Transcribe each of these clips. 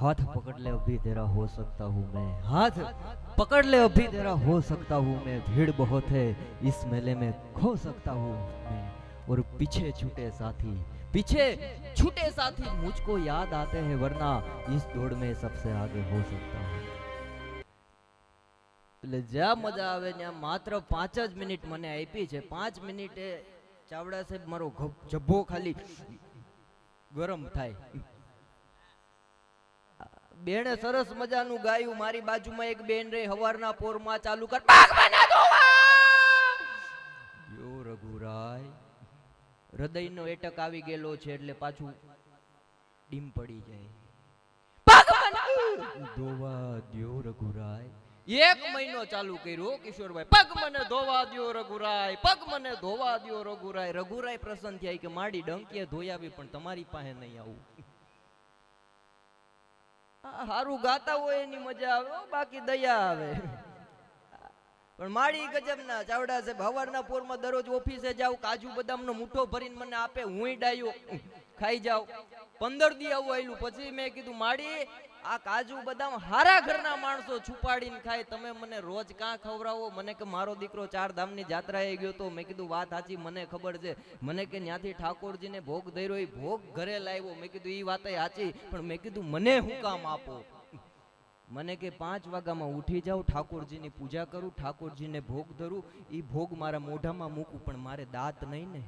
हाथ पकड़ ले अभी तेरा हो सकता हूँ मैं हाथ पकड़ ले अभी तेरा हो सकता हूँ मैं भीड़ बहुत है इस मेले में खो सकता हूँ मैं और पीछे छूटे साथी पीछे छूटे साथी मुझको याद आते हैं वरना इस दौड़ में सबसे आगे हो सकता हूँ એટલે જ્યાં મજા આવે ત્યાં માત્ર પાંચ જ મિનિટ મને આપી છે પાંચ મિનિટે ચાવડા સાહેબ મારો ઘ- જબ્બો ખાલી ગરમ થાય બેને સરસ મજાનું ગાયું મારી બાજુમાં એક બેન રે હવારના પોરમાં ચાલુ કર. ધોવા!" યો રઘુરાય હૃદયનો એટક આવી ગયેલો છે એટલે પાછું ડીમ પડી જાય. ધોવા દ્યો રઘુરાય. એક મહિનો ચાલુ કર્યો કિશોરભાઈ. પગ મને ધોવા દ્યો રઘુરાય પગ મને ધોવા દ્યો રઘુરાય. રઘુરાય પ્રસન્ન થયા કે માડી ડંકીએ ધોયાવી પણ તમારી પાસે નહીં આવું. હારું ગાતા હોય એની મજા આવે બાકી દયા આવે. પણ માળી ગજબના ચાવડા સાહેબ, હવારના પોરમાં દરરોજ ઓફિસે જાવ કાજુ બદામનો મુઠો ભરીને મને આપે હું ડાયો, ખાઈ જાવ પંદર દી આવું આયલું, પછી મેં કીધું, માળી આ કાજુ બદામ હારા ઘરના માણસો છુપાડીને ખાય. તમે મને રોજ કાં ખવડાવો? મને કે મારો દીકરો ચાર ધામની જાત્રાએ ગયો તો મેં કીધું વાત સાચી, મને ખબર છે. મને કે ત્યાંથી ઠાકોરજીને ભોગ ધર્યો એ ભોગ ઘરે લાવ્યો. મેં કીધું એ વાત સાચી, પણ મેં કીધું, મને હું કામ આપો? મને કે, પાંચ વાગ્યામાં ઉઠી જાઉં ઠાકોરજીની પૂજા કરું, ઠાકોરજીને ભોગ ધરું. એ ભોગ મારા મોઢામાં મૂકું, પણ મારે દાંત નહીં ને.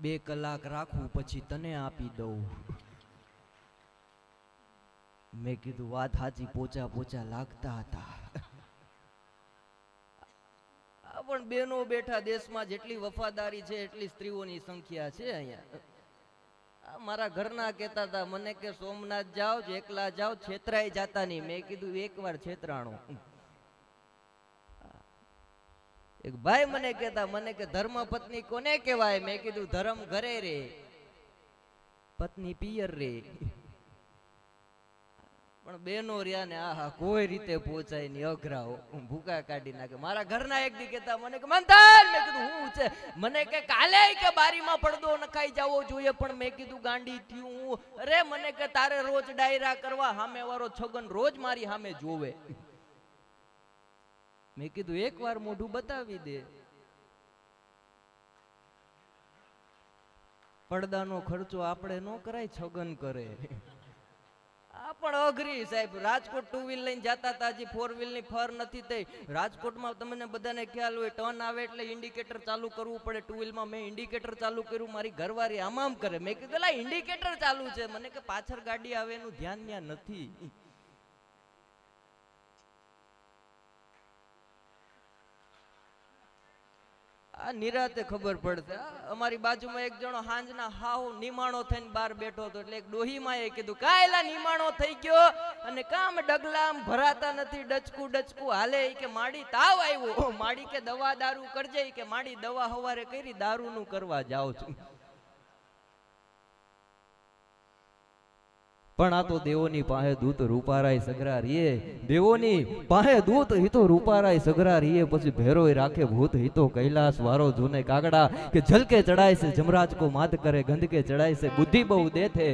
બે કલાક રાખું, પછી તને આપી દઉં. મેં કીધું, વાત સાચી, પોચા પોચા લાગતા હતા. પણ બેનો બેઠા દેશમાં જેટલી વફાદારી છે, એટલી સ્ત્રીઓની સંખ્યા છે અહીંયા. મારા ઘરના કહેતા હતા, મને કે સોમનાથ જાઓ એકલા જાઓ છેતરાય જાતા નહીં મેં કીધું, એકવાર છેતરાણો. એક ભાઈ મને કહેતા, મને કે ધર્મ પત્ની કોને કહેવાય? મેં કીધું, ધર્મ ઘરે રે, પત્ની પિયર રે. પણ બેનો રહ્યા ને, આહા, કોઈ રીતે પહોંચાય નહીં, અઘરાઓ. ભૂકા કાઢી નાખે મારા ઘરના એક દી કહેતા, મને કે, મંથન! મેં કીધું, હું છે. મને કે, કાલે કે બારીમાં પડદો નખાઈ જવો જોઈએ. પણ મેં કીધું, ગાંડી થયું અરે, મને કે, તારે રોજ ડાયરા કરવા, સામે વાળો છગન રોજ મારી સામે જોવે. મેં કીધું, એકવાર મોઢું બતાવી દે. પડદાનો ખર્ચો આપણે ન કરાય, છગન કરે. આ પણ અઘરી સાહેબ, રાજકોટ ટુ વ્હીલ લઈને જતા હતા, હજી ફોર વ્હીલની ફર નથી થઈ. રાજકોટમાં તમને બધાને ખ્યાલ હોય, ટર્ન આવે એટલે ઇન્ડિકેટર ચાલુ કરવું પડે. ટુ વ્હીલમાં મેં ઇન્ડિકેટર ચાલુ કર્યું, મારી ઘરવાળી આમ કરે. મેં કીધું ઇન્ડિકેટર ચાલુ છે. મને કે, પાછળ ગાડી આવે એનું ધ્યાન ત્યાં નથી. નિરાતે ખબર પડશે અમારી બાજુમાં એક જણો હાંજના હાવ નિમાણો થઈને બહાર બેઠો હતો, એટલે એક ડોહીમાં એ કીધું, કાયલા નિમાણો થઈ ગયો અને કામ ડગલામ ભરાતા નથી, ડચકું ડચકું. હાલે કે, માડી તાવ આવ્યો. માડી કે દવા દારૂ કરજે. કે, માડી દવા હવારે કરી, દારૂનું કરવા જાઉં છું. પણ આ તો દેવોની પાસે દૂત રૂપારાય સગરા રીએ. દેવોની પાસે દૂત હિતો રૂપારાય સગરા રીએ. પછી ભેરોય રાખે ભૂત હિતો કૈલાસ વારો જૂને કાગડા કે જલકે ચડાય છે જમરાજ કો માત કરે ગંધ ચડાય છે બુદ્ધિ બહુ દેથે.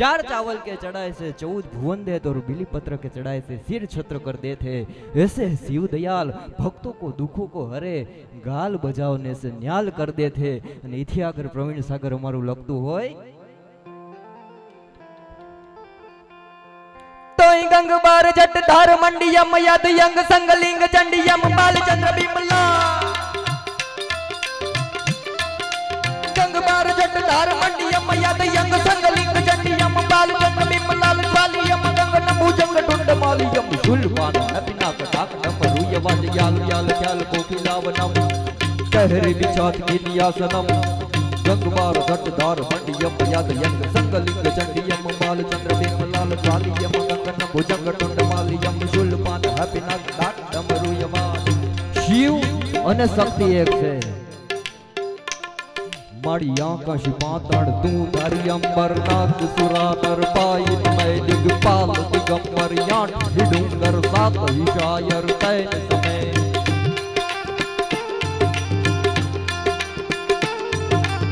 ચાર ચાવલ કે ચડાય છે ચૌદ ભુવન દે તો બિલીપત્ર કે ચડાય છે શિર છત્ર કર દે થે એસે શિવ દયાલ, ભક્તો કો દુખો કો હરે, ગાલ બજાવને છે ન્યાલ કર દે થે અને ઇથિયાગર પ્રવીણ સાગર અમારું લખતું હોય टोई गंग बार जट धार मंडियम, यद यंग संगलिंग चंडियम बाल चंद्र बिमला। गंग बार जट धार मंडियम, यद यंग संगलिंग चंडियम बाल चंद्र बिमला बालियम गंग नमु जंग टुंड मालियम। झुलवान नपिना कटाक नफरु यवाज जाल जाल जाल कोकिला वनम कहर बिछात के लिया सनम ગંગવાર ઘટધાર મંડિયમ યાદ યંગ સંગલિંગ ચંડિયમ બાલ ચંદ્ર ભીમ લાલ ચાલિયમ ગંગન ભુજંગ ટંડમાલિયમ શુલપાન હપિનાથ દાટ ડમરુયમાન શિવ અને શક્તિ એક છે। મારી આકાશ પાતળ, તું તારી અંબર નાથ સુરાતર પાઈ મે જગપાલ દિગંબર યાટ ડુંગર, સાત હિશાયર તૈન સમય.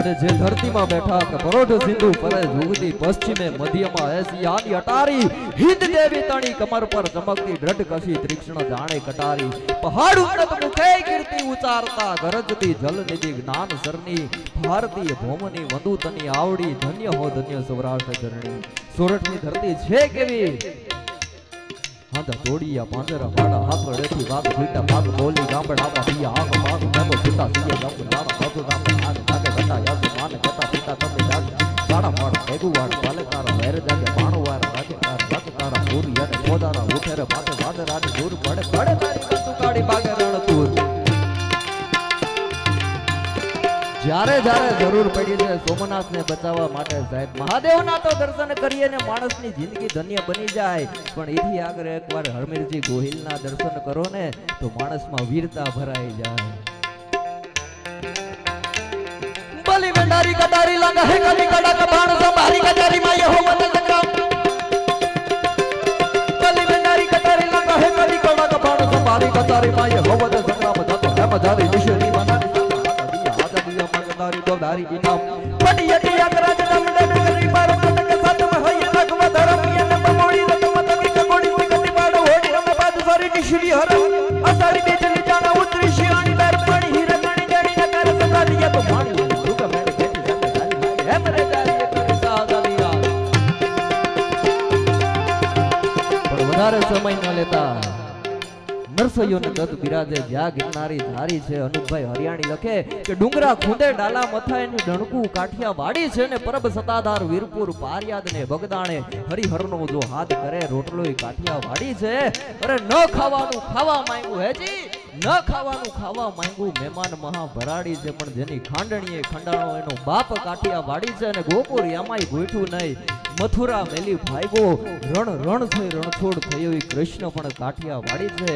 અને જે ધરતીમાં બેઠા કે પરોઢ સિંધુ પરે જુગતી પશ્ચિમે મધ્યમાં એશિયાની અટારી હિન્દ દેવી તણી કમર પર ચમકતી દ્રઢ કશી ત્રિક્ષણ જાણે કટારી પહાડ ઉન્નત મુખે કીર્તિ ઉચારતા ગરજતી જલ નિધિ જ્ઞાન સરની ભારતીય ભૌમની વંદુતની આવડી ધન્ય હો ધન્ય સૌરાષ્ટ્ર ધરણી સોરઠની ધરતી છે કેવી હાંધા તોડિયા પાંજરા વાડા હાથ રેતી વાગ ભીટા ભાગ બોલી ગામડામાં પિયા આગ ભાગ મેમો પિતા સિયે ગામ વાડા બાજુ ગામ આગ ભાગે ગટા વાડા વાડ ભેગુ વાડ પાલકાર વેર જાગે પાણો વાર રાજકાર રાજકારા પૂરી અને ખોદારા ઉઠેરે માથે દૂર પડે પડે તારી કંતુ જ્યારે જ્યારે જરૂર પડી છે સોમનાથને બચાવવા માટે સાહેબ, મહાદેવના તો દર્શન કરીએ ને માણસની જિંદગી ધન્ય બની જાય. પણ એથી આગળ એકવાર હરમીરજી ગોહિલના દર્શન કરો ને, તો માણસમાં વીરતા ભરાઈ જાય. ભંડારી કટારી લાગા હે કલી કડા કબાણ સંભારી કટારી માં યહો મત સંગ્રામ બલી ભંડારી કટારી લાગા હે કલી કડા કબાણ સંભારી કટારી માં યહો મત સંગ્રામ થતો હે મજારી નિશરી બનાની આદિયા મગદારી દોડારી ઇનામ પડિયટી સમય ન લેતા. હરિયાણી લખે કે ડુંગરા ખૂંદે ડાલા મથાયનું ડણકું કાઠિયા વાડી છે ને પરબ સતાધાર વીરપુર પારિયાદ ને બગદાણે હરિહરનો જો હાથ કરે રોટલોય કાઠિયા વાડી છે. અરે ન ખાવાનું ખાવા માંગ્યું હેજી. ન ખાવાનું ખાવા માંગ્યું મહેમાન મહા ભરાડી છે, પણ જેની ખાંડણીએ ખંડાણો એનો બાપ કાઠિયા વાડી છે અને ગોપુર એમાંય ગોઠવું નહીં. મથુરા મેલી ભાઈગો રણ રણ થઈ રણછોડ થયો એ કૃષ્ણ પણ કાઠિયા વાડી છે.